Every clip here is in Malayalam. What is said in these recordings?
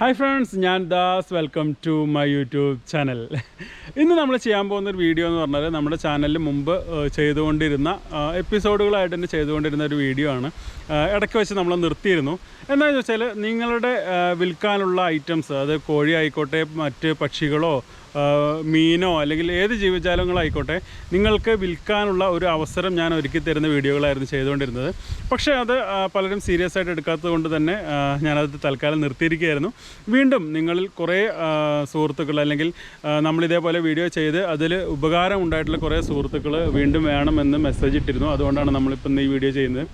ഹായ് ഫ്രണ്ട്സ് ഞാൻ Das. Welcome to my YouTube channel ഇന്ന് നമ്മൾ ചെയ്യാൻ പോകുന്ന ഒരു വീഡിയോ എന്ന് പറഞ്ഞാൽ നമ്മുടെ ചാനലിൽ മുമ്പ് ചെയ്തുകൊണ്ടിരുന്ന എപ്പിസോഡുകളായിട്ട് തന്നെ ചെയ്തുകൊണ്ടിരുന്ന ഒരു വീഡിയോ ആണ്. ഇടയ്ക്ക് വെച്ച് നമ്മൾ നിർത്തിയിരുന്നു. എന്താണെന്ന് വെച്ചാൽ നിങ്ങളുടെ വിൽക്കാനുള്ള ഐറ്റംസ് അത് കോഴി ആയിക്കോട്ടെ മറ്റ് പക്ഷികളോ മീനോ അല്ലെങ്കിൽ ഏത് ജീവജാലങ്ങളായിക്കോട്ടെ നിങ്ങൾക്ക് വിൽക്കാനുള്ള ഒരു അവസരം ഞാൻ ഒരുക്കി തരുന്ന വീഡിയോകളായിരുന്നു ചെയ്തുകൊണ്ടിരുന്നത്. പക്ഷേ അത് പലരും സീരിയസ് ആയിട്ട് എടുക്കാത്തത് കൊണ്ട് തന്നെ ഞാനത് തൽക്കാലം നിർത്തിയിരിക്കുകയായിരുന്നു. വീണ്ടും നിങ്ങളിൽ കുറേ സുഹൃത്തുക്കൾ അല്ലെങ്കിൽ നമ്മളിതേപോലെ വീഡിയോ ചെയ്ത് അതിൽ ഉപകാരം ഉണ്ടായിട്ടുള്ള കുറേ സുഹൃത്തുക്കൾ വീണ്ടും വേണമെന്ന് മെസ്സേജ് ഇട്ടിരുന്നു. അതുകൊണ്ടാണ് നമ്മളിപ്പോൾ ഈ വീഡിയോ ചെയ്യുന്നത്.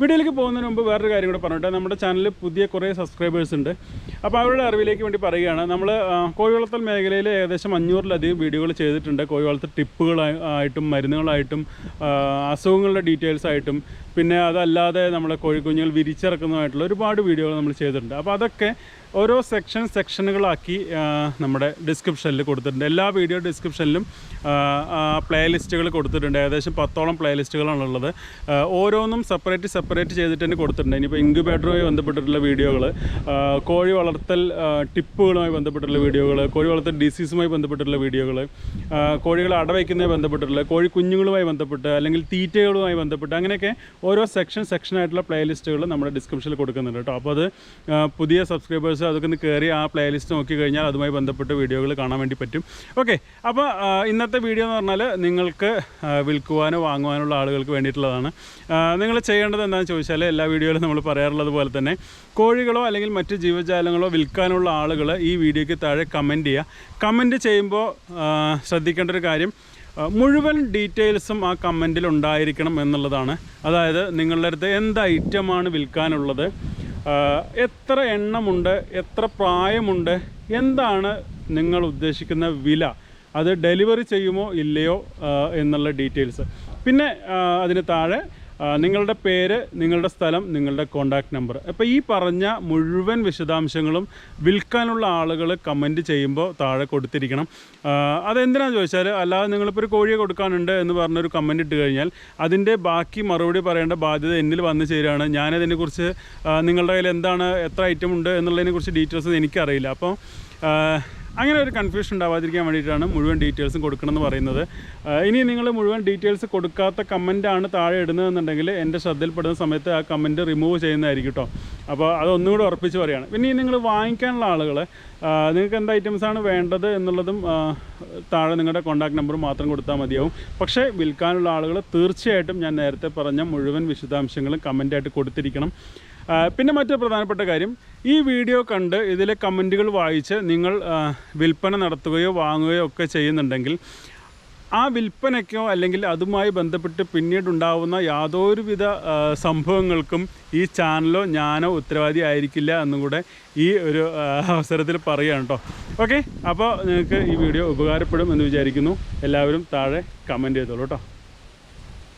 വീഡിയോയിലേക്ക് പോകുന്നതിന് മുമ്പ് വേറൊരു കാര്യം കൂടെ പറഞ്ഞിട്ട്. നമ്മുടെ ചാനലിൽ പുതിയ കുറേ സബ്സ്ക്രൈബേഴ്സ് ഉണ്ട്. അപ്പോൾ അവരുടെ അറിവിലേക്ക് വേണ്ടി പറയുകയാണ്. നമ്മൾ കോഴി വളർത്തൽ മേഖലയിൽ ഏകദേശം അഞ്ഞൂറിലധികം വീഡിയോകൾ ചെയ്തിട്ടുണ്ട്. കോഴി വളർത്തൽ ടിപ്പുകളായിട്ടും മരുന്നുകളായിട്ടും അസുഖങ്ങളുടെ ഡീറ്റെയിൽസ് ആയിട്ടും പിന്നെ അതല്ലാതെ നമ്മളെ കോഴിക്കുഞ്ഞുങ്ങൾ വിരിച്ചിറക്കുന്നതായിട്ടുള്ള ഒരുപാട് വീഡിയോകൾ നമ്മൾ ചെയ്തിട്ടുണ്ട്. അപ്പോൾ അതൊക്കെ ഓരോ സെക്ഷൻ സെക്ഷനുകളാക്കി നമ്മുടെ ഡിസ്ക്രിപ്ഷനിൽ കൊടുത്തിട്ടുണ്ട്. എല്ലാ വീഡിയോ ഡിസ്ക്രിപ്ഷനിലും പ്ലേലിസ്റ്റുകൾ കൊടുത്തിട്ടുണ്ട്. ഏകദേശം പത്തോളം പ്ലേലിസ്റ്റുകളാണുള്ളത് ഓരോന്നും സെപ്പറേറ്റ് സെപ്പറേറ്റ് ചെയ്തിട്ട് തന്നെ കൊടുത്തിട്ടുണ്ട്. ഇനിയിപ്പോൾ ഇൻക്യുബേറ്ററുമായി ബന്ധപ്പെട്ടിട്ടുള്ള വീഡിയോകൾ കോഴി വളർത്തൽ ടിപ്പുകളുമായി ബന്ധപ്പെട്ടിട്ടുള്ള വീഡിയോകൾ കോഴി വളർത്തൽ ഡിസീസുമായി ബന്ധപ്പെട്ടിട്ടുള്ള വീഡിയോകൾ കോഴികളെ അടവയ്ക്കുന്നതുമായി ബന്ധപ്പെട്ടിട്ടുള്ള കോഴി കുഞ്ഞുങ്ങളുമായി ബന്ധപ്പെട്ട് അല്ലെങ്കിൽ തീറ്റകളുമായി ബന്ധപ്പെട്ട് അങ്ങനെയൊക്കെ ഓരോ സെക്ഷൻ സെക്ഷനായിട്ടുള്ള പ്ലേ ലിസ്റ്റുകൾ നമ്മുടെ ഡിസ്ക്രിപ്ഷനിൽ കൊടുക്കുന്നുണ്ട് കേട്ടോ. അപ്പോൾ അത് പുതിയ സബ്സ്ക്രൈബേഴ്സ് അതൊക്കെ ഒന്ന് കയറി ആ പ്ലേലിസ്റ്റ് നോക്കി കഴിഞ്ഞാൽ അതുമായി ബന്ധപ്പെട്ട വീഡിയോകൾ കാണാൻ വേണ്ടി പറ്റും. ഓക്കെ അപ്പോൾ ഇന്നത്തെ വീഡിയോ എന്ന് പറഞ്ഞാൽ നിങ്ങൾക്ക് വിൽക്കുവാനോ വാങ്ങുവാനുള്ള ആളുകൾക്ക് വേണ്ടിയിട്ടുള്ളതാണ്. നിങ്ങൾ ചെയ്യേണ്ടത് എന്താണെന്ന് ചോദിച്ചാൽ എല്ലാ വീഡിയോയിലും നമ്മൾ പറയാറുള്ളത് പോലെ തന്നെ കോഴികളോ അല്ലെങ്കിൽ മറ്റ് ജീവജാലങ്ങളോ വിൽക്കാനുള്ള ആളുകൾ ഈ വീഡിയോയ്ക്ക് താഴെ കമന്റ് ചെയ്യുക കമന്റ് ചെയ്യുമ്പോൾ ശ്രദ്ധിക്കേണ്ട ഒരു കാര്യം മുഴുവൻ ഡീറ്റെയിൽസും ആ കമന്റിൽ ഉണ്ടായിരിക്കണം എന്നുള്ളതാണ്. അതായത് നിങ്ങളുടെ അടുത്ത് എന്ത് ഐറ്റമാണ് വിൽക്കാനുള്ളത് എത്ര എണ്ണമുണ്ട് എത്ര പ്രായമുണ്ട് എന്താണ് നിങ്ങൾ ഉദ്ദേശിക്കുന്ന വില അത് ഡെലിവറി ചെയ്യുമോ ഇല്ലയോ എന്നുള്ള ഡീറ്റെയിൽസ്. പിന്നെ അതിന് താഴെ നിങ്ങളുടെ പേര് നിങ്ങളുടെ സ്ഥലം നിങ്ങളുടെ കോണ്ടാക്ട് നമ്പർ അപ്പോൾ ഈ പറഞ്ഞ മുഴുവൻ വിശദാംശങ്ങളും വിൽക്കാനുള്ള ആളുകൾ കമന്റ് ചെയ്യുമ്പോൾ താഴെ കൊടുത്തിരിക്കണം. അതെന്തിനാണെന്ന് ചോദിച്ചാൽ അല്ലാതെ നിങ്ങളിപ്പോൾ ഒരു കോഴിയെ കൊടുക്കാനുണ്ട് എന്ന് പറഞ്ഞൊരു കമന്റ് ഇട്ട് കഴിഞ്ഞാൽ അതിന്റെ ബാക്കി മറുപടി പറയേണ്ട ബാധ്യത എന്നിൽ വന്നു ചേരുകയാണ്. ഞാനതിനെക്കുറിച്ച് നിങ്ങളുടെ കയ്യിൽ എന്താണ് എത്ര ഐറ്റം ഉണ്ട് എന്നുള്ളതിനെക്കുറിച്ച് ഡീറ്റെയിൽസ് എനിക്കറിയില്ല. അപ്പോൾ അങ്ങനെ ഒരു കൺഫ്യൂഷൻ ഉണ്ടാവാതിരിക്കാൻ വേണ്ടിയിട്ടാണ് മുഴുവൻ ഡീറ്റെയിൽസും കൊടുക്കണമെന്ന് പറയുന്നത്. ഇനി നിങ്ങൾ മുഴുവൻ ഡീറ്റെയിൽസ് കൊടുക്കാത്ത കമന്റാണ് താഴെ ഇടുന്നതെന്നുണ്ടെങ്കിൽ എന്റെ ശ്രദ്ധയിൽപ്പെടുന്ന സമയത്ത് ആ കമന്റ് റിമൂവ് ചെയ്യുന്നതായിരിക്കും കേട്ടോ അപ്പോൾ അതൊന്നും കൂടെ ഉറപ്പിച്ച് പറയുകയാണ്. പിന്നെ നിങ്ങൾ വാങ്ങിക്കാനുള്ള ആളുകൾ നിങ്ങൾക്ക് എന്ത് ഐറ്റംസാണ് വേണ്ടത് എന്നുള്ളതും താഴെ നിങ്ങളുടെ കോൺടാക്ട് നമ്പർ മാത്രം കൊടുത്താൽ മതിയാവും. പക്ഷേ വിൽക്കാനുള്ള ആളുകൾ തീർച്ചയായിട്ടും ഞാൻ നേരത്തെ പറഞ്ഞ മുഴുവൻ വിശദാംശങ്ങളും കമന്റായിട്ട് കൊടുത്തിരിക്കണം. പിന്നെ മറ്റൊരു പ്രധാനപ്പെട്ട കാര്യം ഈ വീഡിയോ കണ്ട് ഇതിലെ കമന്റുകൾ വായിച്ച് നിങ്ങൾ വിൽപ്പന നടത്തുകയോ വാങ്ങുകയോ ഒക്കെ ചെയ്യുന്നുണ്ടെങ്കിൽ ആ വിൽപ്പനയ്ക്കോ അല്ലെങ്കിൽ അതുമായി ബന്ധപ്പെട്ട് പിന്നീടുണ്ടാവുന്ന യാതൊരുവിധ സംഭവങ്ങൾക്കും ഈ ചാനലോ ഞാനോ ഉത്തരവാദി ആയിരിക്കില്ല എന്നും കൂടെ ഈ ഒരു അവസരത്തിൽ പറയുകയാണ് കേട്ടോ ഓക്കെ? അപ്പോൾ നിങ്ങൾക്ക് ഈ വീഡിയോ ഉപകാരപ്പെടും എന്ന് വിചാരിക്കുന്നു. എല്ലാവരും താഴെ കമന്റ് ചെയ്തോളൂ കേട്ടോ